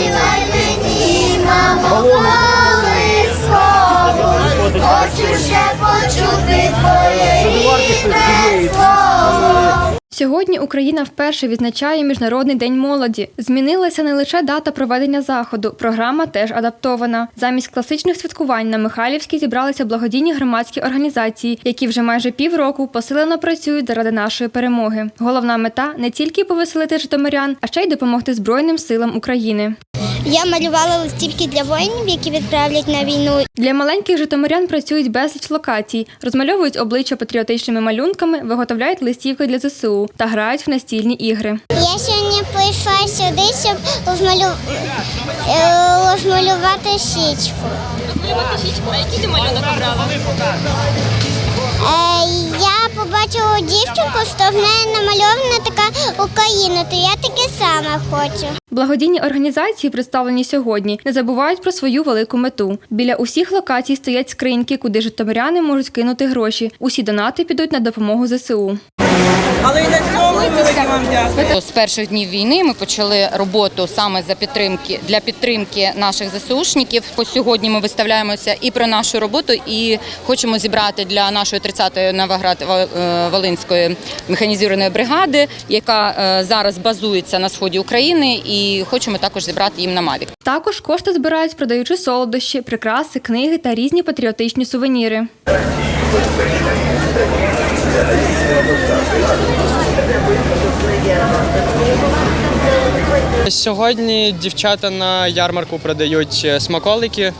Заспівай мені, мамо, колисково, хочу ще почути твоє рідне слово. Сьогодні Україна вперше відзначає Міжнародний день молоді. Змінилася не лише дата проведення заходу, програма теж адаптована. Замість класичних святкувань на Михайлівській зібралися благодійні громадські організації, які вже майже півроку посилено працюють заради нашої перемоги. Головна мета не тільки повеселити житомирян, а ще й допомогти Збройним силам України. Я малювала листівки для воїнів, які відправлять на війну. Для маленьких житомирян працюють безліч локацій, розмальовують обличчя патріотичними малюнками, виготовляють листівки для ЗСУ та грають в настільні ігри. Я сьогодні прийшла сюди, щоб розмалю... е, розмалювати щічку. Розмалювати щічку, а який ти малюнок обрала? Е, я побачила дівчинку, що в неї намальована така Україна, то я таке саме хочу. Благодійні організації, представлені сьогодні, не забувають про свою велику мету. Біля усіх локацій стоять скриньки, куди житомиряни можуть кинути гроші. Усі донати підуть на допомогу ЗСУ. Але і на цьому велике вам дякую. З перших днів війни ми почали роботу саме за підтримки для підтримки наших ЗСУшників. По сьогодні ми виставляємося і про нашу роботу, і хочемо зібрати для нашої 30-ї Новоград Волинської механізованої бригади, яка е, зараз базується на сході України, і хочемо також зібрати їм на Мавік. Також кошти збирають, продаючи солодощі, прикраси, книги та різні патріотичні сувеніри. Сьогодні дівчата на ярмарку продають е, смаколики.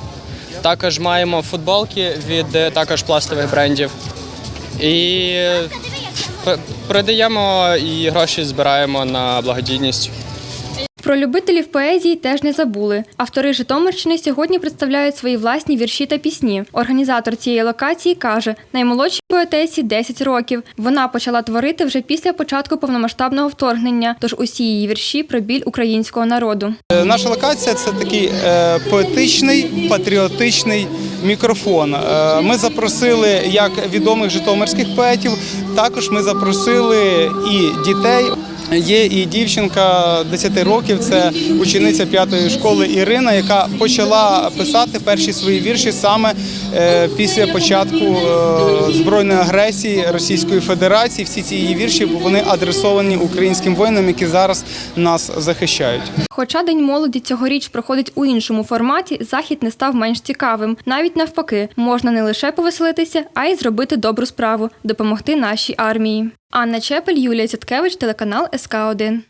Також маємо футболки від е, також пластових брендів. І е, продаємо і гроші збираємо на благодійність. Про любителів поезії теж не забули. Автори Житомирщини сьогодні представляють свої власні вірші та пісні. Організатор цієї локації каже, наймолодшій поетесі 10 років. Вона почала творити вже після початку повномасштабного вторгнення, тож усі її вірші про біль українського народу. Е, Наша локація це такий е, поетичний патріотичний мікрофон. Е, Ми запросили як відомих житомирських поетів, також ми запросили і дітей. Є і дівчинка 10 років, це учениця п'ятої школи Ірина, яка почала писати перші свої вірші саме е, після початку е, збройної агресії Російської Федерації. Всі ці її вірші вони адресовані українським воїнам, які зараз нас захищають. Хоча День молоді цьогоріч проходить у іншому форматі, захід не став менш цікавим. Навіть навпаки, можна не лише повеселитися, а й зробити добру справу допомогти нашій армії. Анна Чепель, Юлія Зяткевич, телеканал СК 1